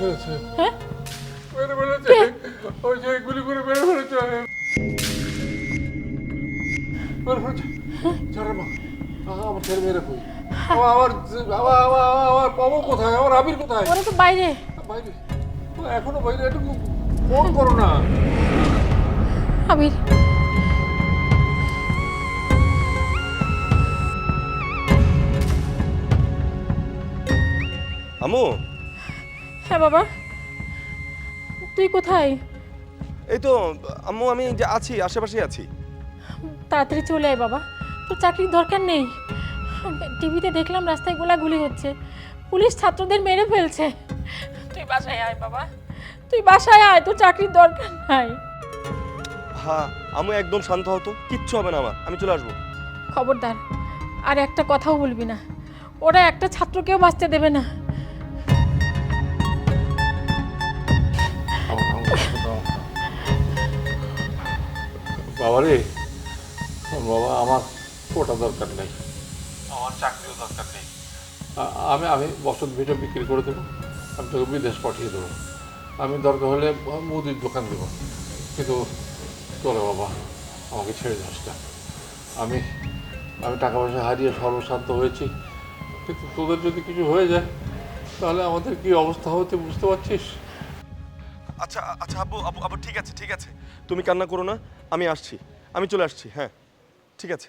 ফেলেছে হ্যাঁ? মেরে ফেলেছে। ওই যে গুলি করে মেরে ফেলেছে। মেরে ফেলেছে। মা। আমার ছেলে মেরে কই? আমার আমার আমার বাবু কোথায়? আমার আবির কোথায়? ওরা তো বাইরে। বাইরে। এখনও বাইরে একটু ফোন করো না। আবির। আমু হ্যাঁ বাবা। তুই কোথায়? এই তো আম্মু আমি যে আছি আশেপাশে আছি। তাড়াতাড়ি চলে আয় বাবা। তোর চাকরির দরকার নেই। টিভিতে দেখলাম রাস্তায় গোলাগুলি হচ্ছে। পুলিশ ছাত্রদের মেরে ফেলছে। তুই বাসায় আয় বাবা। তুই বাসায় আয় তোর চাকরির দরকার নাই। হ্যাঁ আমু একদম শান্ত হতো কিচ্ছু হবে না আমার। আমি চলে আসব। খবরদার আর একটা কথাও বলবি না। ওরা একটা ছাত্রকেও বাঁচতে দেবে না। বাবা রে বাবা আমার ওটা দরকার নেই। আমার চাকরিও দরকার নেই। আমি আমি বসত ভিটা বিক্রি করে দেবো আমি তোকে বিদেশ পাঠিয়ে দেবো। আমি দরকার হলে মুদির দোকান দেবো। কিন্তু চলো বাবা আমাকে ছেড়ে যাস না। আমি আমি টাকা পয়সা হারিয়ে সর্বশান্ত হয়েছি। কিন্তু তোদের যদি কিছু হয়ে যায় তাহলে আমাদের কি অবস্থা হতে বুঝতে পারছিস? আচ্ছা আচ্ছা আবু আবু আবু ঠিক আছে ঠিক আছে। তুমি কান্না করো না, আমি আসছি। আমি চলে আসছি হ্যাঁ। ঠিক আছে।